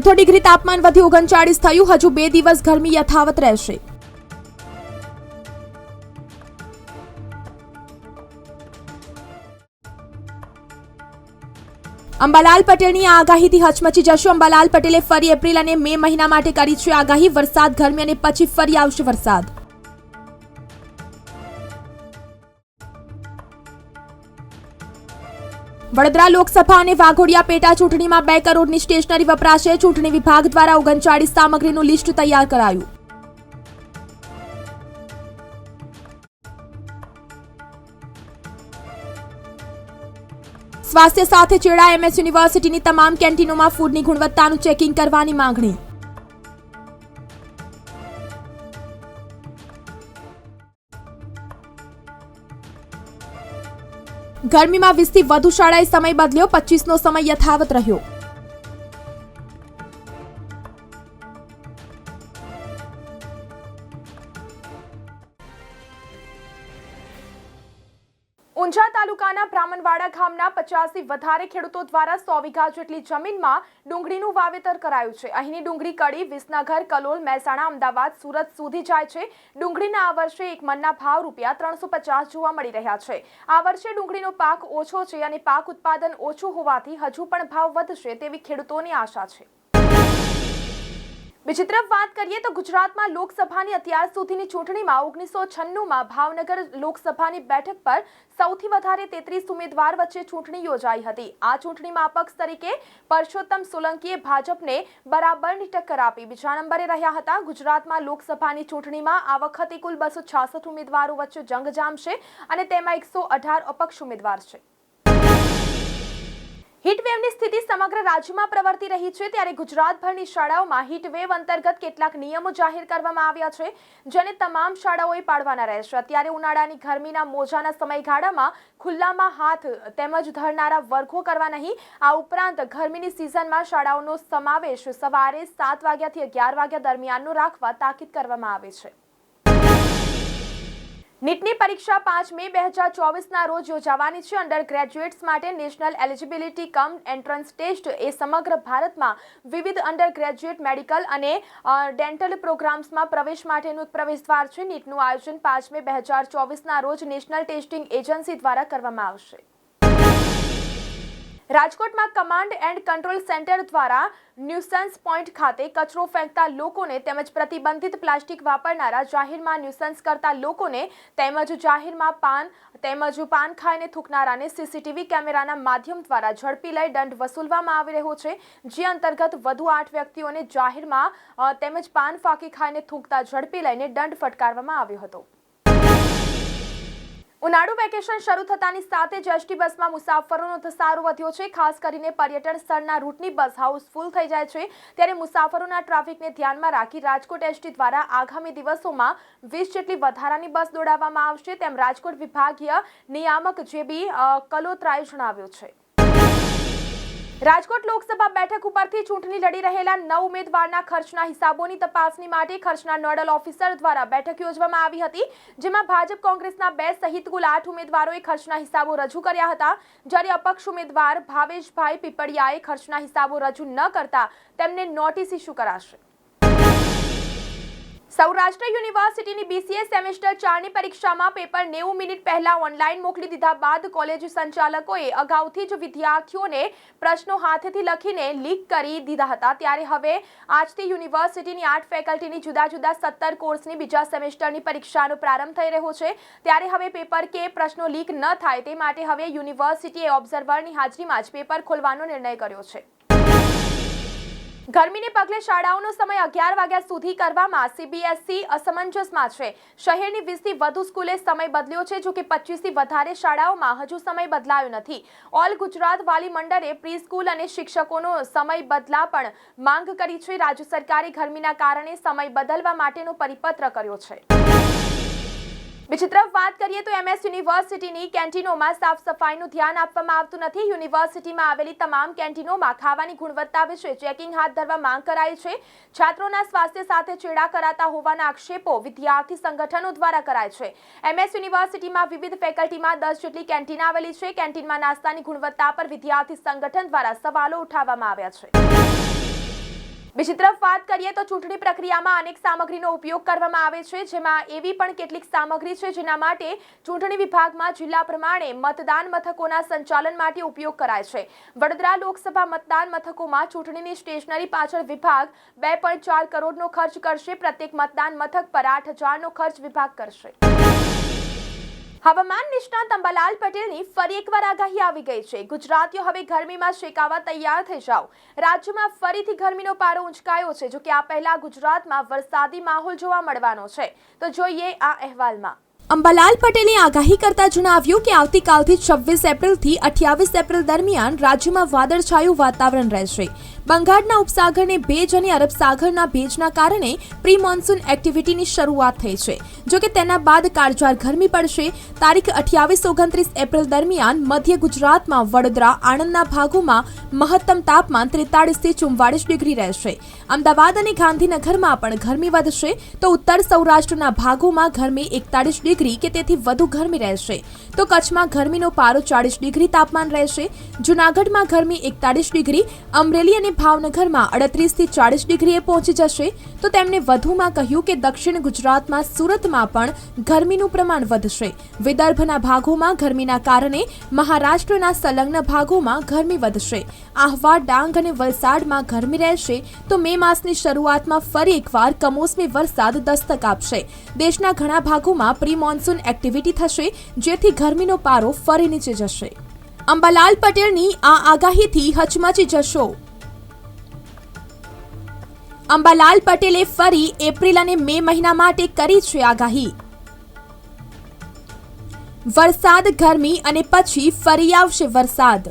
અડધો ડિગ્રી તાપમાન વધી ઓગણચાળીસ થયું. હજુ બે દિવસ ગરમી યથાવત રહેશે. અંબાલાલ પટેલની આ આગાહીથી હચમચી જશે. અંબાલાલ પટેલે ફરી એપ્રિલ અને મે મહિના માટે કરી છે આગાહી. વરસાદ, ગરમી અને પછી ફરી આવશે વરસાદ. વડોદરા લોકસભા અને વાઘોડિયા પેટા ચૂંટણીમાં બે કરોડની સ્ટેશનરી વપરાશે. ચૂંટણી વિભાગ દ્વારા ઓગણચાળીસ સામગ્રીનું લિસ્ટ તૈયાર કરાયું. સ્વાસ્થ્ય સાથે ચેડા એમએસ યુનિવર્સિટીની તમામ કેન્ટીનોમાં ફૂડની ગુણવત્તાનું ચેકિંગ કરવાની માંગણી. ગરમીમાં વીસથી વધુ શાળાએ સમય બદલ્યો પચીસનો સમય યથાવત રહ્યો. તાલુકાના ગામના પચાસથી વધારે ખેડૂતો દ્વારા સો વીઘા જેટલી જમીનમાં ડુંગળીનું વાવેતર કરાયું છે. અહીંની ડુંગળી કડી વિસનગર, કલોલ, મહેસાણા, અમદાવાદ, સુરત સુધી જાય છે. ડુંગળીના આ વર્ષે એક મનના ભાવ રૂપિયા ત્રણસો પચાસ જોવા મળી રહ્યા છે. આ વર્ષે ડુંગળીનો પાક ઓછો છે અને પાક ઉત્પાદન ઓછું હોવાથી હજુ પણ ભાવ વધશે તેવી ખેડૂતોની આશા છે. બીજી તરફ વાત કરીએ તો ગુજરાતમાં લોકસભાની અત્યાર સુધીની ચૂંટણીમાં ઓગણીસો છન્નુંમાં ભાવનગર લોકસભાની બેઠક પર સૌથી વધારે તેત્રીસ ઉમેદવાર વચ્ચે ચૂંટણી યોજાઈ હતી. આ ચૂંટણીમાં અપક્ષ તરીકે પરસોત્તમ સોલંકીએ ભાજપને બરાબરની ટક્કર આપી. બીજા નંબરે રહ્યા હતા. ગુજરાતમાં લોકસભાની ચૂંટણીમાં આ વખતે કુલ બસો છાસઠ ઉમેદવારો વચ્ચે જંગ જામશે અને તેમાં એકસો અઢાર અપક્ષ ઉમેદવાર છે. હીટવેવની સ્થિતિ સમગ્ર રાજ્યમાં પ્રવર્તી રહી છે ત્યારે ગુજરાતભરની શાળાઓમાં હીટવેવ અંતર્ગત કેટલાક નિયમો જાહેર કરવામાં આવ્યા છે, જેને તમામ શાળાઓએ પાળવાના રહેશે. અત્યારે ઉનાળાની ગરમીના મોજાના સમયગાળામાં ખુલ્લામાં હાથ તેમજ ધરનારા વર્ગો કરવા નહીં, આ ઉપરાંત ગરમીની સિઝનમાં શાળાઓનો સમાવેશ સવારે સાત વાગ્યાથી અગિયાર વાગ્યા દરમિયાનનો રાખવા તાકીદ કરવામાં આવે છે. નીટની પરીક્ષા પાંચ મે બે હજાર ચોવીસના રોજ યોજાવાની છે. અંડર ગ્રેજ્યુએટ્સ માટે national eligibility cum entrance test એ સમગ્ર ભારતમાં વિવિધ અંડર ગ્રેજ્યુએટ મેડિકલ અને ડેન્ટલ પ્રોગ્રામ્સમાં પ્રવેશ માટેનું એક પ્રવેશ દ્વાર છે. નીટનું આયોજન પાંચ મે બે હજાર ચોવીસના રોજ નેશનલ ટેસ્ટિંગ એજન્સી દ્વારા કરવામાં આવશે. રાજકોટમાં કમાન્ડ એન્ડ કંટ્રોલ સેન્ટર દ્વારા ન્યુસન્સ પોઈન્ટ ખાતે કચરો ફેંકતા લોકોને તેમજ પ્રતિબંધિત પ્લાસ્ટિક વાપરનારા જાહેરમાં ન્યુસન્સ કરતા લોકોને તેમજ જાહેરમાં પાન, તેમજ પાન ખાઈને થૂકનારાને સીસીટીવી કેમેરાના માધ્યમ દ્વારા ઝડપી લઈ દંડ વસૂલવામાં આવી રહ્યો છે, જે અંતર્ગત વધુ આઠ વ્યક્તિઓને જાહેરમાં તેમજ પાન ફાંકી ખાઈને થૂકતા ઝડપી લઈને દંડ ફટકારવામાં આવ્યો હતો. ઉનાળુ વેકેશન શરૂ થતાની સાથે જ એસટી બસમાં મુસાફરોનો ધસારો વધ્યો છે. ખાસ કરીને પર્યટન સ્થળના રૂટની બસ હાઉસફુલ થઈ જાય છે. ત્યારે મુસાફરોના ટ્રાફિકને ધ્યાનમાં રાખી રાજકોટ એસટી દ્વારા આગામી દિવસોમાં વીસ જેટલી વધારાની બસ દોડાવવામાં આવશે. તેમ રાજકોટ વિભાગીય નિયામક જેબી કલોત્રાએ જણાવ્યું છે. રાજકોટ લોકસભા બેઠક ઉપરથી ચૂંટણી લડી રહેલા નવ ઉમેદવારના ખર્ચના હિસાબોની તપાસણી માટે ખર્ચના નોડલ ઓફિસર દ્વારા બેઠક યોજવામાં આવી હતી, જેમાં ભાજપ કોંગ્રેસના બે સહિત કુલ આઠ ઉમેદવારોએ ખર્ચના હિસાબો રજૂ કર્યા હતા. જ્યારે અપક્ષ ઉમેદવાર ભાવેશભાઈ પીપળિયાએ ખર્ચના હિસાબો રજૂ ન કરતા તેમને નોટિસ ઇસ્યુ કરાશે. સૌરાષ્ટ્ર યુનિવર્સિટીની બીસીએ સેમેસ્ટર ચારની પરીક્ષામાં પેપર નેવું મિનિટ પહેલા ઓનલાઈન મોકલી દીધા બાદ કોલેજ સંચાલકોએ અગાઉથી જ વિદ્યાર્થીઓને પ્રશ્નો હાથથી લખીને લીક કરી દીધા હતા. ત્યારે હવે આજથી યુનિવર્સિટીની આઠ ફેકલ્ટીની જુદા જુદા સત્તર કોર્સની બીજા સેમેસ્ટરની પરીક્ષાનો પ્રારંભ થઈ રહ્યો છે. ત્યારે હવે પેપર કે પ્રશ્નો લીક ન થાય તે માટે હવે યુનિવર્સિટીએ ઓબ્ઝર્વરની હાજરીમાં જ પેપર ખોલવાનો નિર્ણય કર્યો છે. ગરમીને પગલે શાળાઓનો સમય અગિયાર વાગ્યા સુધી કરવામાં સીબીએસસી અસમંજસમાં છે. શહેરની વીસથી વધુ સ્કૂલે સમય બદલ્યો છે જો કે પચીસથી વધારે શાળાઓમાં હજુ સમય બદલાયો નથી. ઓલ ગુજરાત વાલી મંડળે પ્રી સ્કૂલ અને શિક્ષકોનો સમય બદલા પણ માંગ કરી છે. રાજ્ય સરકારે ગરમીના કારણે સમય બદલવા માટેનો પરિપત્ર કર્યો છે. બીજી તરફ વાત કરીએ તો એમએસ યુનિવર્સિટીની કેન્ટીનોમાં સાફ સફાઈનું ધ્યાન આપવામાં આવતું નથી. યુનિવર્સિટીમાં આવેલી તમામ કેન્ટીનોમાં ખાવાની ગુણવત્તા વિશે ચેકિંગ હાથ ધરવા માંગ કરાઈ છે. છાત્રોના સ્વાસ્થ્ય સાથે ચેડા કરાતા હોવાના આક્ષેપો વિદ્યાર્થી સંગઠનો દ્વારા કરાય છે. એમએસ યુનિવર્સિટીમાં વિવિધ ફેકલ્ટીમાં દસ જેટલી કેન્ટીન આવેલી છે. કેન્ટીનમાં નાસ્તાની ગુણવત્તા પર વિદ્યાર્થી સંગઠન દ્વારા સવાલો ઉઠાવવામાં આવ્યા છે. બીજી તરફ વાત કરીએ તો ચૂંટણી પ્રક્રિયામાં અનેક સામગ્રીનો ઉપયોગ કરવામાં આવે છે, જેમાં એવી પણ કેટલીક સામગ્રી છે, જેના માટે ચૂંટણી વિભાગમાં જિલ્લા પ્રમાણે મતદાન મથકોના સંચાલન માટે ઉપયોગ કરાય છે. વડોદરા લોકસભા મતદાન મથકોમાં ચૂંટણીની સ્ટેશનરી પાછળ વિભાગ બે પોઈન્ટ ચાર કરોડનો ખર્ચ કરશે, પ્રત્યેક મતદાન મથક પર આઠ હજારનો ખર્ચ વિભાગ કરશે. હવામાન નિષ્ણાત અંબાલાલ પટેલની ફરી એકવાર આગાહી આવી ગઈ છે. ગુજરાતીઓ હવે ગરમીમાં શેકાવા તૈયાર થઈ જાઓ. રાજ્યમાં ફરીથી ગરમીનો પારો ઉંચકાયો છે જો કે આ પહેલા ગુજરાતમાં વરસાદી માહોલ જોવા મળવાનો છે. તો જોઈએ આ અહેવાલમાં. અંબાલાલ પટેલે આગાહી કરતા જણાવ્યું કે આવતીકાલથી છવ્વીસ એપ્રિલથી અઠ્યાવીસ એપ્રિલ દરમિયાન રાજ્યમાં વાદળછાયું વાતાવરણ રહેશે. બંગાળના ઉપસાગરને ભેજ અને અરબ સાગરના ભેજના કારણે પ્રી મોન્સૂન એક્ટિવિટીની શરૂઆત થઈ છે. જો કે તેના બાદ કાળઝાળ ગરમી પડશે. તારીખ અઠ્યાવીસ ઓગણત્રીસ એપ્રિલ દરમિયાન મધ્ય ગુજરાતમાં વડોદરા, આણંદના ભાગોમાં મહત્તમ તાપમાન ત્રેતાળીસથી ચુમ્વાળીસ ડિગ્રી રહેશે. અમદાવાદ અને ગાંધીનગરમાં પણ ગરમી વધશે. તો ઉત્તર સૌરાષ્ટ્રના ભાગોમાં ગરમી એકતાળીસ ડિગ્રી કે તેથી વધુ ગરમી રહેશે. તો કચ્છમાં ગરમીનો પારો ચાળીસ ડિગ્રી તાપમાન રહેશે. જૂનાગઢમાં ગરમી એકતાળીસ ડિગ્રી, અમરેલી અને ભાવનગરમાં અડત્રીસથી ચાળીસ ડિગ્રીએ પહોંચી જશે. તો તેમણે વધુમાં કહ્યું કે દક્ષિણ ગુજરાતમાં સુરતમાં પણ ગરમીનું પ્રમાણ વધશે. વિદર્ભના ભાગોમાં ગરમીના કારણે મહારાષ્ટ્રના સંલગ્ન ભાગોમાં ગરમી વધશે. આહવા, ડાંગ અને વલસાડમાં ગરમી રહેશે. તો મે માસની શરૂઆતમાં ફરી એકવાર કમોસમી વરસાદ દસ્તક આપશે. દેશના ઘણા ભાગોમાં પ્રી મોન્સૂન એક્ટિવિટી થશે, જેથી ગરમીનો પારો ફરી નીચે જશે. અંબાલાલ પટેલની આ આગાહીથી હચમચી જશો. અંબાલાલ પટેલે ફરી એપ્રિલ અને મે મહિના માટે કરી છે આગાહી. વરસાદ, ગરમી અને પછી ફરી આવશે વરસાદ.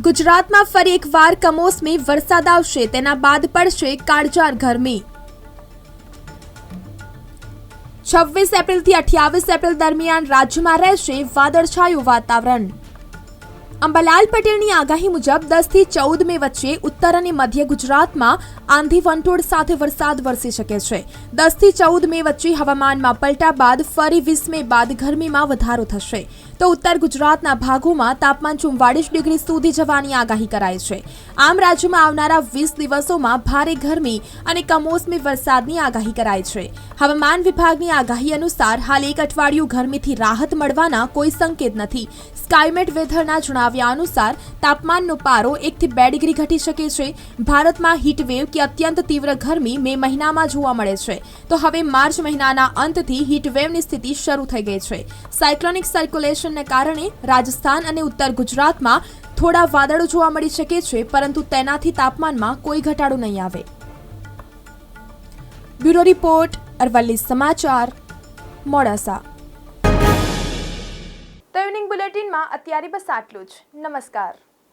ગુજરાતમાં ફરી એકવાર કમોસમી વરસાદ આવશે, તેના બાદ પડશે કાળજાર ગરમી. છવ્વીસ એપ્રિલથી અઠ્યાવીસ એપ્રિલ દરમિયાન રાજ્યમાં રહેશે વાદળછાયું વાતાવરણ. અંબાલાલ પટેલની આગાહી મુજબ દસથી ચૌદ મે વચ્ચે ઉત્તર અને મધ્ય ગુજરાતમાં આંધી વંટોળ સાથે વરસાદ વરસી શકે છે. દસથી ચૌદ મે વચ્ચે હવામાનમાં પલટા બાદ ફરી વીસ મે બાદ ગરમીમાં વધારો થશે. તો ઉત્તર ગુજરાતના ભાગોમાં તાપમાન ચુમ્વાળીસ ડિગ્રી સુધી જવાની આગાહી કરાઈ છે. આમ રાજ્યમાં આવનારા વીસ દિવસોમાં ભારે ગરમી અને કમોસમી વરસાદની આગાહી કરાઈ છે. હવામાન વિભાગની આગાહી અનુસાર હાલ એક અઠવાડિયું ગરમીથી રાહત મળવાના કોઈ સંકેત નથી. સ્કાયમેટ વેધરના જણાવ્યા અનુસાર, તાપમાનનો પારો એકથી બે ડિગ્રી ઘટી શકે છે. ભારતમાં હીટવેવ કે અત્યંત તીવ્ર ગરમી મે મહિનામાં જોવા મળે છે. તો હવે માર્ચ મહિનાના અંતથી હીટવેવની સ્થિતિ શરૂ થઈ ગઈ છે. સાયક્લોનિક સર્ક્યુલેશનને કારણે રાજસ્થાન અને ઉત્તર ગુજરાતમાં થોડા વાદળો જોવા મળી શકે છે, પરંતુ તેનાથી તાપમાનમાં કોઈ ઘટાડો નહીં આવે. બ્યુરો રિપોર્ટ, અરવલ્લી સમાચાર, મોડાસા. તો ઇવનિંગ બુલેટિનમાં અત્યારે બસ આટલું જ. નમસ્કાર.